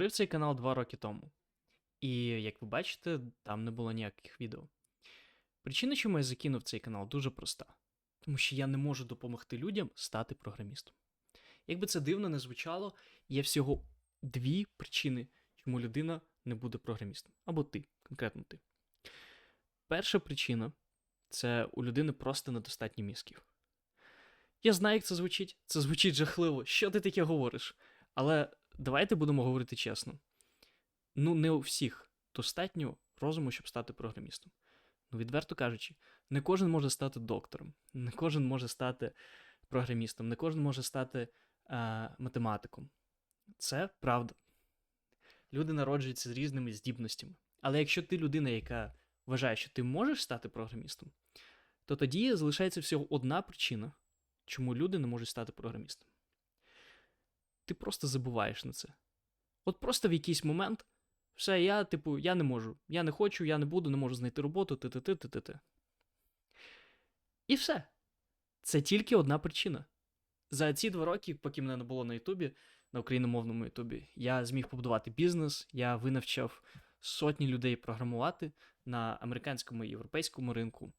Створив цей канал два роки тому. І як ви бачите, там не було ніяких відео. Причина, чому я закинув цей канал, дуже проста. Тому що я не можу допомогти людям стати програмістом. Якби це дивно не звучало, є всього дві причини, чому людина не буде програмістом. Або ти, конкретно ти. Перша причина це у людини просто недостатньо мізків. Я знаю, як це звучить. Це звучить жахливо. Що ти таке говориш? Але давайте будемо говорити чесно. Ну, не у всіх достатньо розуму, щоб стати програмістом. Ну, відверто кажучи, не кожен може стати доктором, не кожен може стати програмістом, не кожен може стати е, математиком. Це правда. Люди народжуються з різними здібностями. Але якщо ти людина, яка вважає, що ти можеш стати програмістом, то тоді залишається всього одна причина, чому люди не можуть стати програмістом. Ти просто забуваєш на це. От просто в якийсь момент все, я, типу, я не можу, я не хочу, я не буду, не можу знайти роботу, ти ти ти ти ти ти І все. Це тільки одна причина. За ці два роки, поки мене не було на Ютубі, на україномовному Ютубі, я зміг побудувати бізнес, я винавчав сотні людей програмувати на американському і європейському ринку.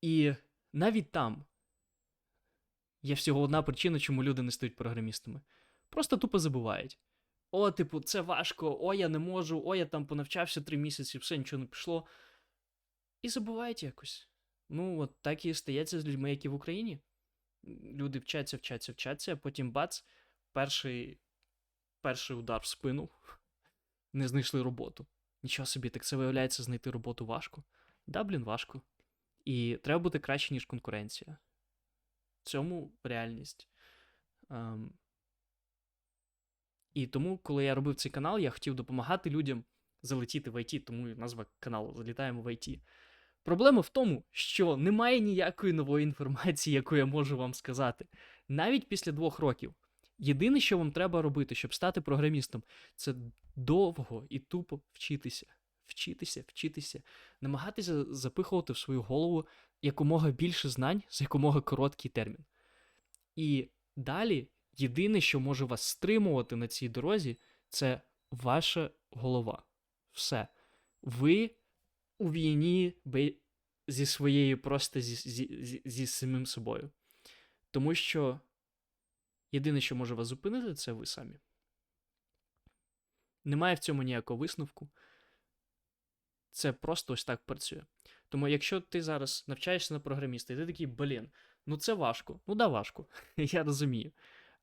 І навіть там є всього одна причина, чому люди не стають програмістами. Просто тупо забувають. О, типу, це важко, о, я не можу, о, я там понавчався три місяці, все нічого не пішло. І забувають якось. Ну, от так і стається з людьми, які в Україні. Люди вчаться, вчаться, вчаться, а потім бац, перший, перший удар в спину. Не знайшли роботу. Нічого собі, так це виявляється, знайти роботу важко. Да, блін, важко. І треба бути краще, ніж конкуренція. В цьому реальність. Ем... І тому, коли я робив цей канал, я хотів допомагати людям залетіти в IT, тому і назва каналу Залітаємо в IT. Проблема в тому, що немає ніякої нової інформації, яку я можу вам сказати. Навіть після двох років. Єдине, що вам треба робити, щоб стати програмістом, це довго і тупо вчитися. Вчитися, вчитися, намагатися запихувати в свою голову якомога більше знань за якомога короткий термін. І далі єдине, що може вас стримувати на цій дорозі, це ваша голова. Все. Ви у війні зі своєю просто зі, зі, зі, самим собою. Тому що єдине, що може вас зупинити, це ви самі. Немає в цьому ніякого висновку. Це просто ось так працює. Тому, якщо ти зараз навчаєшся на програміста, і ти такий, блін, ну це важко. Ну да, важко. Я розумію.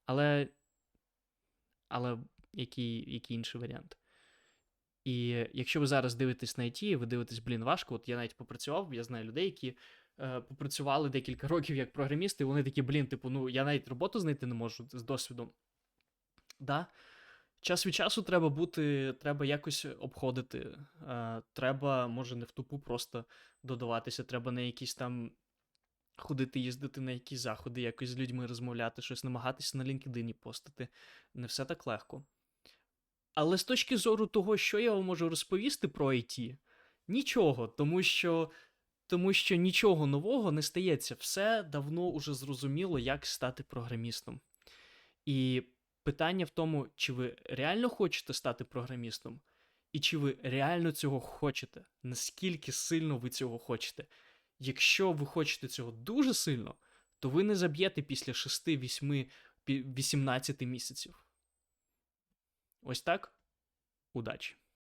Але але який, який інший варіант? І якщо ви зараз дивитесь на IT, ви дивитесь, блін, важко. От я навіть попрацював, я знаю людей, які е, попрацювали декілька років як програмісти, і вони такі, блін, типу, ну я навіть роботу знайти не можу з досвідом. Да. Час від часу треба бути, треба якось обходити. Е, треба, може, не в тупу просто додаватися, треба на якісь там ходити, їздити на якісь заходи, якось з людьми розмовляти, щось намагатися на LinkedIn постати. Не все так легко. Але з точки зору того, що я вам можу розповісти про IT, нічого, тому що тому що нічого нового не стається. Все давно уже зрозуміло, як стати програмістом. І питання в тому, чи ви реально хочете стати програмістом, і чи ви реально цього хочете, наскільки сильно ви цього хочете. Якщо ви хочете цього дуже сильно, то ви не заб'єте після 6, 8, 18 місяців. Ось так. Удачі!